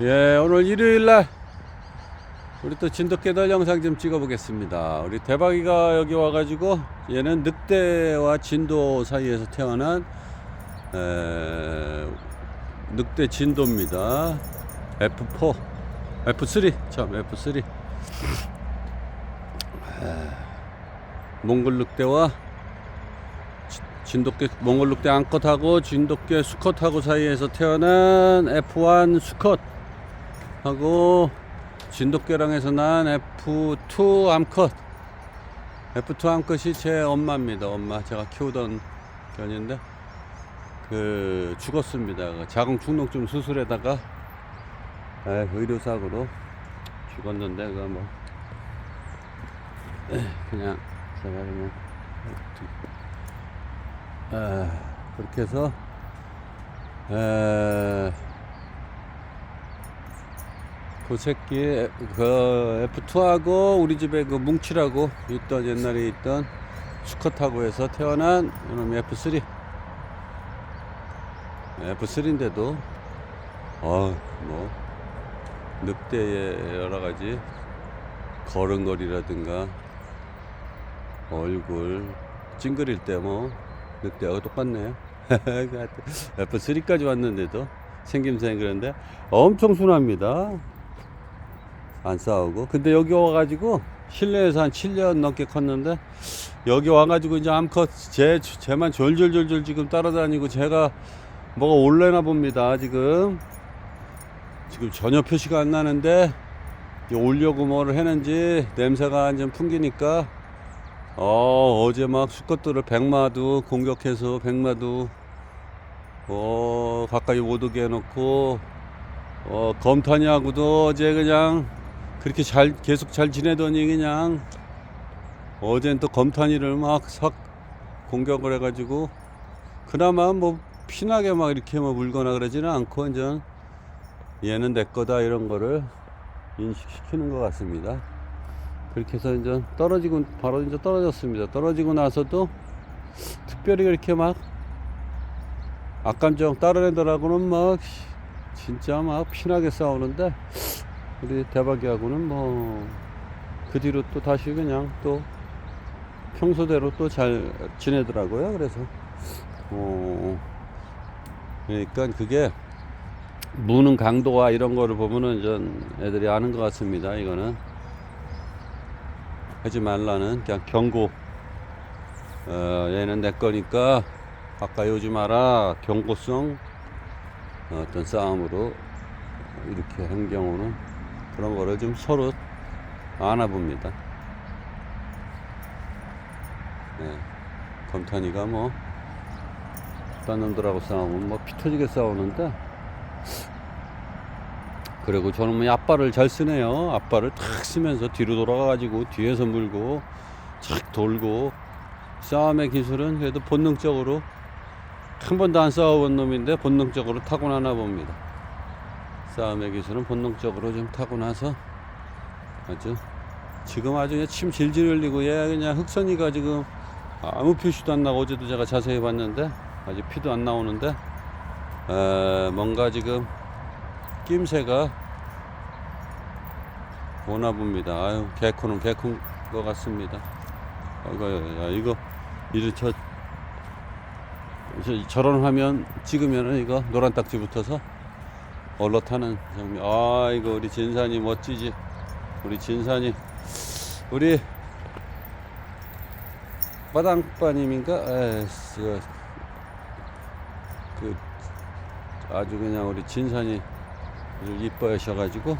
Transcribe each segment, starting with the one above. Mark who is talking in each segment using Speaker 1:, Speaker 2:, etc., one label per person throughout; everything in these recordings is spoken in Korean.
Speaker 1: 예, 오늘 일요일 날 우리 또 진돗개들 영상 좀 찍어보겠습니다. 우리 대박이가 여기 와가지고 얘는 늑대와 진도 사이에서 태어난 에, 늑대 진도입니다. F4, F3, 참 F3. 에, 몽골 늑대와 지- 진돗개 몽골 늑대 암컷하고 진돗개 수컷하고 사이에서 태어난 F1 수컷 하고 진돗개랑 해서 난 F2 암컷. F2 암컷이 제 엄마입니다. 엄마 제가 키우던 견인데 그 죽었습니다. 그 자궁 축농증 수술에다가 에, 의료사고로 죽었는데 그거 뭐 에, 그냥 제가 그냥 아, 그렇게 해서 에, 그 새끼 그 F2하고 우리 집에 그 뭉치라고 있던 옛날에 있던 수컷하고 해서 태어난 이놈이 F3 F3인데도 어뭐 늑대의 여러 가지 걸음걸이라든가 얼굴 찡그릴 때 뭐 늑대하고 똑같네요. F3까지 왔는데도 생김새는 그런데 엄청 순합니다. 안 싸우고. 근데 여기 와가지고 실내에서 한 7년 넘게 컸는데 여기 와가지고 이제 암컷 제, 제만 졸졸졸졸 지금 따라다니고 제가 뭐가 올래나 봅니다. 지금. 지금 전혀 표시가 안 나는데 오려고 뭐를 했는지 냄새가 좀 풍기니까 어, 어제 막 수컷들을 백마도 공격해서 백마도 어, 가까이 못 오게 해놓고 어, 검탄이하고도 어제 그냥 그렇게 잘 계속 잘 지내더니 그냥 어젠 또 검탄이를 막싹 공격을 해가지고 그나마 뭐 피나게 막 이렇게 뭐 물거나 그러지는 않고 이제 얘는 내 거다 이런 거를 인식시키는 것 같습니다. 그렇게 해서 이제 떨어지고 바로 이제 떨어졌습니다. 떨어지고 나서도 특별히 그렇게 막 악감정 다른 애들하고는 막 진짜 막 피나게 싸우는데 우리 대박이하고는 뭐 그 뒤로 또 다시 그냥 또 평소대로 또 잘 지내더라고요. 그래서 어 그러니까 그게 무는 강도와 이런 거를 보면은 전 애들이 아는 것 같습니다. 이거는 하지 말라는 그냥 경고. 어, 얘는 내 거니까 가까이 오지 마라. 경고성 어떤 싸움으로 이렇게 한 경우는 그런 거를 좀 서로 안아봅니다. 네. 검탄이가 뭐, 딴 놈들하고 싸우면 뭐 피 터지게 싸우는데, 그리고 저는 뭐 앞발을 잘 쓰네요. 앞발을 탁 쓰면서 뒤로 돌아가가지고 뒤에서 물고 착 돌고 싸움의 기술은 그래도 본능적으로 한 번도 안 싸워본 놈인데 본능적으로 타고나나 봅니다. 싸움의 기술은 본능적으로 좀 타고 나서 아주 지금 아주 침 질질 흘리고 얘 그냥 흑선이가 지금 아무 표시도 안 나고 어제도 제가 자세히 봤는데 아직 피도 안 나오는데 에, 뭔가 지금 낌새가 오나 봅니다. 아유, 개코는 개코인 것 같습니다. 아이고, 야, 이거, 이거 저, 저, 저런 화면 찍으면은 이거 노란 딱지 붙어서 얼렁타는 장면. 아, 이거 우리 진산이 멋지지. 우리 진산이, 우리 마당빠님인가? 에, 그, 그, 아주 그냥 우리 진산이 이뻐하셔가지고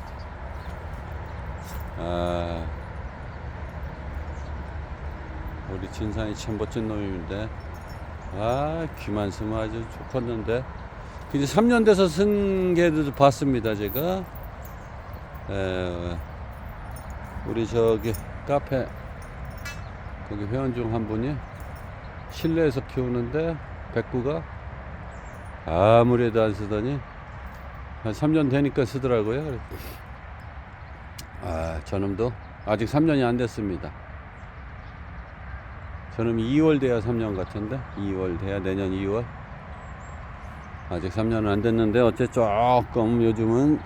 Speaker 1: 아 우리 진산이 참 멋진 놈인데 아 귀만 쓰면 아주 좋겠는데 이제 3년 돼서 쓴 개들도 봤습니다 제가 에, 우리 저기 카페 거기 회원 중 한 분이 실내에서 키우는데 백구가 아무래도 안 쓰더니 한 3년 되니까 쓰더라고요. 그래. 아, 저놈도 아직 3년이 안 됐습니다. 저놈 2월 돼야 3년 같은데 2월 돼야 내년 2월 아직 3년은 안 됐는데 어째 조금 요즘은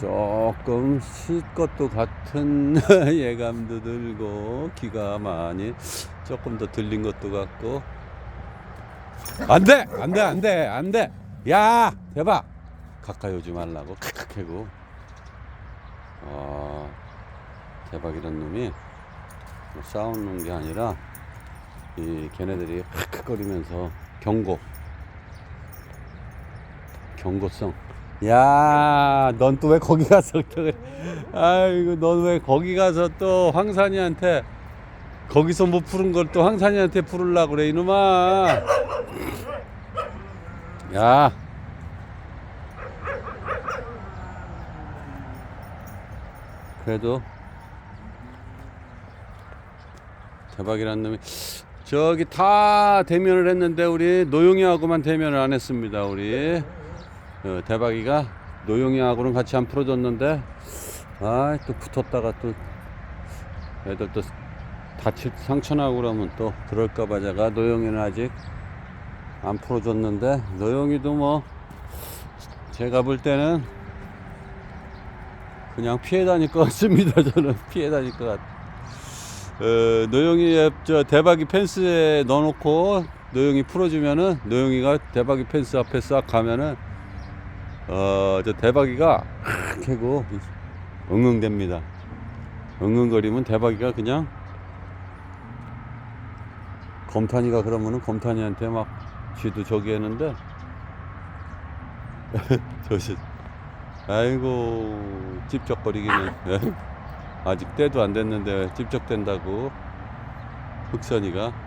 Speaker 1: 조금 쉴 것도 같은 예감도 들고 기가 많이 조금 더 들린 것도 같고. 안돼! 안돼! 안돼! 안돼! 야! 대박! 가까이 오지 말라고. 크크 해고. 아 대박 이런 놈이 뭐 싸우는 게 아니라 이 걔네들이 크크거리면서 경고 경고성 야, 넌 또 왜 거기 가서 또? 아이고, 넌 왜 거기 가서 또 황산이한테 거기서 못 푸른 걸 또 황산이한테 풀으려고 그래, 이놈아. 야. 그래도 대박이란 놈이 저기 다 대면을 했는데 우리 노용이하고만 대면을 안 했습니다, 우리. 어, 대박이가 노용이하고는 같이 안 풀어줬는데 아 또 붙었다가 또 애들 또 다칠 상처나고 그러면 또 그럴까봐 제가 노용이는 아직 안 풀어줬는데 노용이도 뭐 제가 볼 때는 그냥 피해 다닐 것 같습니다 저는 피해 다닐 것 같. 어, 노용이 저 대박이 펜스에 넣어놓고 노용이 풀어주면은 노용이가 대박이 펜스 앞에 싹 가면은 어, 저 대박이가 하 캐고 응응됩니다. 응응거리면 대박이가 그냥 검탄이가 그러면은 검탄이한테 막 쥐도 저기 했는데 저시 아이고 찝쩍거리기는 예? 아직 때도 안 됐는데 찝쩍된다고 흑선이가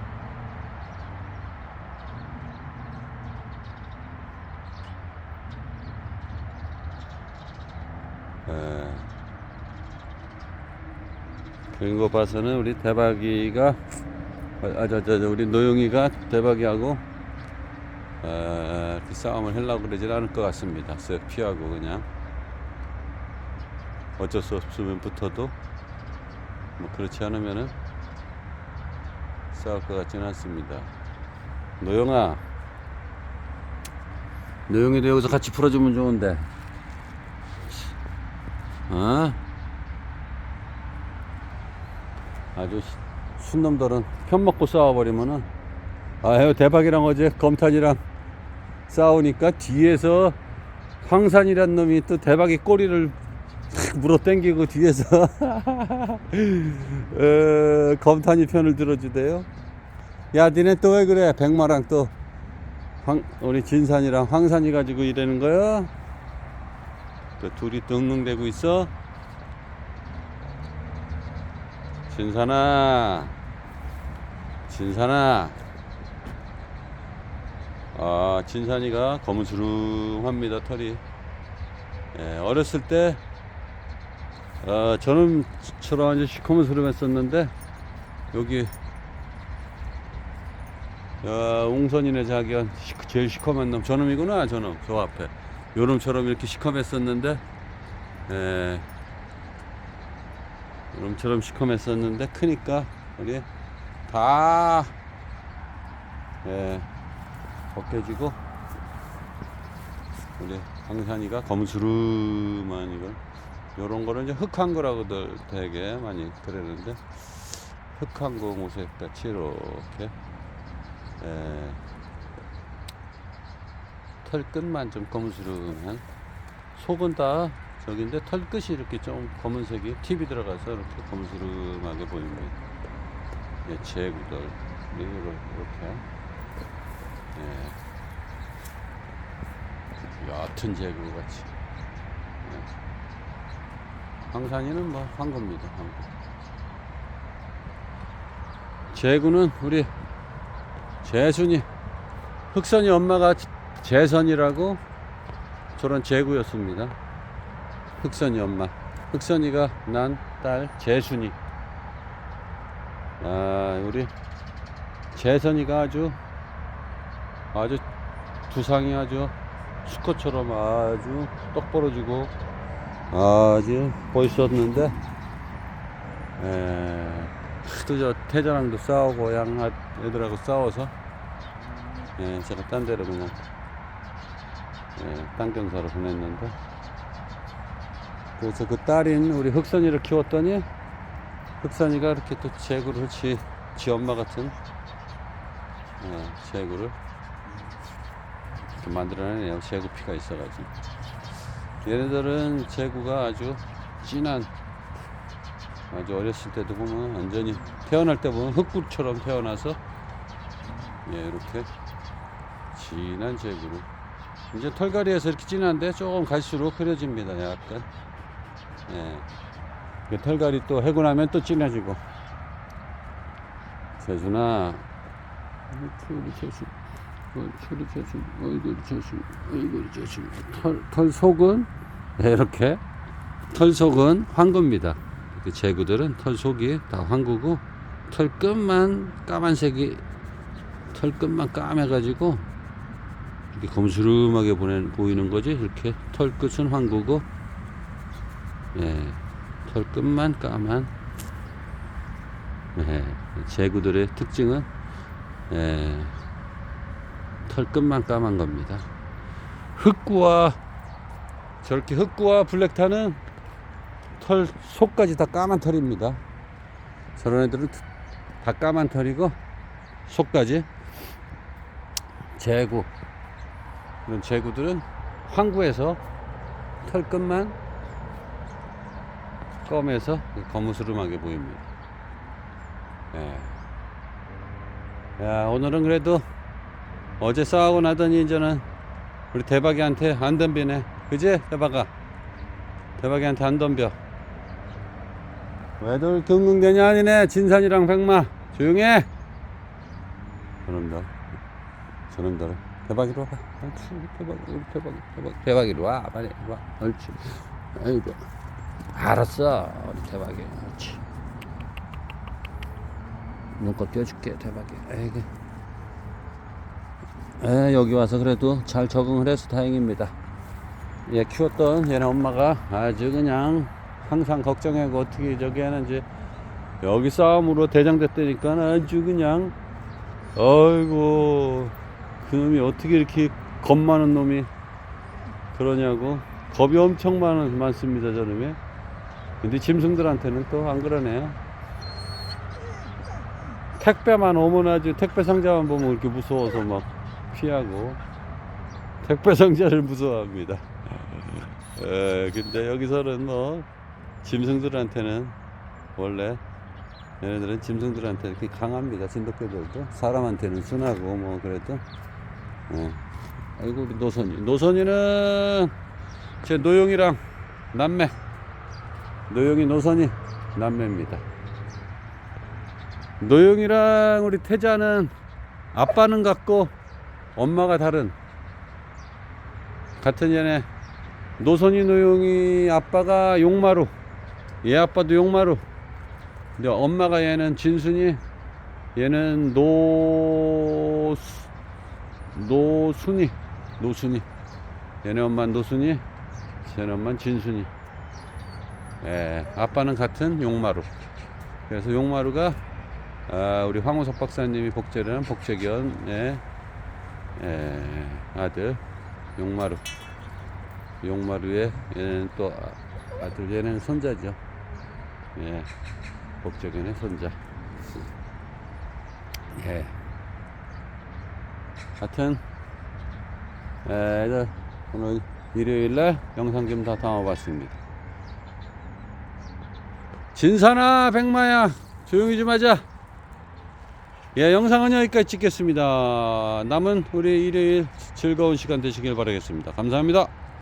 Speaker 1: 그런 거 봐서는 우리 대박이가 아저 저 저, 우리 노영이가 대박이하고 어, 그 싸움을 하려고 그러질 않을 것 같습니다. 쓱 피하고 그냥 어쩔 수 없으면 붙어도 뭐 그렇지 않으면은 싸울 것 같지는 않습니다. 노영아, 노영이도 여기서 같이 풀어주면 좋은데. 어? 아주 시- 순놈들은 편 먹고 싸워버리면은 아유 대박이랑 어제 검탄이랑 싸우니까 뒤에서 황산이란 놈이 또 대박이 꼬리를 탁 물어 당기고 뒤에서 어, 검탄이 편을 들어주대요 야 니네 또 왜 그래 백마랑 또 황, 우리 진산이랑 황산이 가지고 이러는 거야? 또 둘이 또 응응대고 있어? 진산아. 진산아. 아 진산이가 거무스름합니다 털이. 예, 어렸을 때 어, 저놈처럼 아주 시커먼스름했었는데 여기 야, 웅선이네 자기가. 시- 제일 시커먼 놈. 저놈이구나 저놈. 저 앞에 요놈처럼 이렇게 시커맸었는데 예, 요놈처럼 시커맸었는데 크니까 우리 다 예, 벗겨지고 우리 강산이가 검수름한 이걸 요런 거는 이제 흑한 거라고들 되게 많이 그러는데 흑한 거 모색 같이 이렇게 예, 털끝만 좀 검은스름한 속은 다 저긴데 털끝이 이렇게 좀 검은색이 팁이 들어가서 이렇게 검은스름하게 보입니다. 예, 제구들 이렇게 예, 옅은 제구 같이 예. 황산이는 뭐 황금입니다. 황금. 제구는 우리 재순이 흑선이 엄마가 재선이라고 저런 제구였습니다. 흑선이 엄마. 흑선이가 난 딸 재순이. 아 우리 재선이가 아주 아주 두상이 아주 수컷처럼 아주 똑 벌어지고 아주 멋있었는데 에, 하도 저 태전랑도 싸우고 양 애들하고 싸워서 예, 제가 딴 데로 그냥 예, 딴 경사로 보냈는데 그래서 그 딸인 우리 흑선이를 키웠더니 흑선이가 이렇게 또 제구를 지, 지 엄마 같은 어, 제구를 이렇게 만들어내네요. 제구피가 있어가지고. 얘네들은 제구가 아주 진한 아주 어렸을 때도 보면 완전히 태어날 때 보면 흑구처럼 태어나서 예, 이렇게 진한 제구로 이제 털갈이에서 이렇게 진한데 조금 갈수록 흐려집니다. 약간. 예. 그 털갈이 또 해고 나면 또 진해지고. 재순아. 우리 재순. 어, 우리 재순. 어이구 재순. 어이구 재순. 털, 털 속은 네, 이렇게. 털 속은 황구입니다. 이렇게 제구들은 털 속이 다 황구고 털 끝만 까만색이 털 끝만 까매가지고 이렇게 검수름하게 보내, 보이는 거지 이렇게 털 끝은 황구고. 예, 털 끝만 까만. 예, 제구들의 특징은 예, 털 끝만 까만 겁니다. 흑구와 저렇게 흑구와 블랙타는 털 속까지 다 까만 털입니다. 저런 애들은 다 까만 털이고 속까지 제구 이런 제구들은 황구에서 털 끝만 검에서 거무스름하게 보입니다. 예. 야 오늘은 그래도 어제 싸우고 나더니 이제는 우리 대박이한테 안 덤비네. 그지 대박아? 대박이한테 안 덤벼. 왜들 경궁대냐 아니네 진산이랑 백마 조용해. 저놈들 저놈들 대박 이로 와봐. 옳지 대박 우리 대박 대박 대박 이로 와 빨리 와 옳지. 아이고 알았어 대박이 옳지. 눈꽃 띄워줄게 대박이. 아이고. 에, 여기 와서 그래도 잘 적응을 해서 다행입니다. 얘 키웠던 얘네 엄마가 아주 그냥 항상 걱정하고 어떻게 저기 하는지 여기 싸움으로 대장됐다니까 아주 그냥 어이구 그놈이 어떻게 이렇게 겁 많은 놈이 그러냐고. 겁이 엄청 많은, 많습니다 저놈이. 근데 짐승들한테는 또 안 그러네요. 택배만 오면 아주 택배 상자만 보면 이렇게 무서워서 막 피하고. 택배 상자를 무서워합니다. 에, 근데 여기서는 뭐 짐승들한테는 원래 얘네들은 짐승들한테 이렇게 강합니다. 진돗개들도. 사람한테는 순하고 뭐 그래도 어. 아이고 우리 노선이. 노선이는 제 노용이랑 남매. 노용이 노선이 남매입니다. 노용이랑 우리 태자는 아빠는 같고 엄마가 다른. 같은 얘네 노선이 노용이 아빠가 용마루. 얘 아빠도 용마루. 근데 엄마가 얘는 진순이 얘는 노 노순이 노순이. 얘네 엄마는 노순이 얘네 엄마는 진순이. 예, 아빠는 같은 용마루. 그래서 용마루가 아, 우리 황우석 박사님이 복제를 복제견의 예, 아들 용마루. 용마루의 얘는 또 아- 아들 얘는 손자죠. 예 복제견의 손자. 예 예, 이제 오늘 일요일날 영상 좀 다 담아봤습니다 진사나 백마야 조용히 좀 하자 예, 영상은 여기까지 찍겠습니다. 남은 우리 일요일 즐거운 시간 되시길 바라겠습니다. 감사합니다.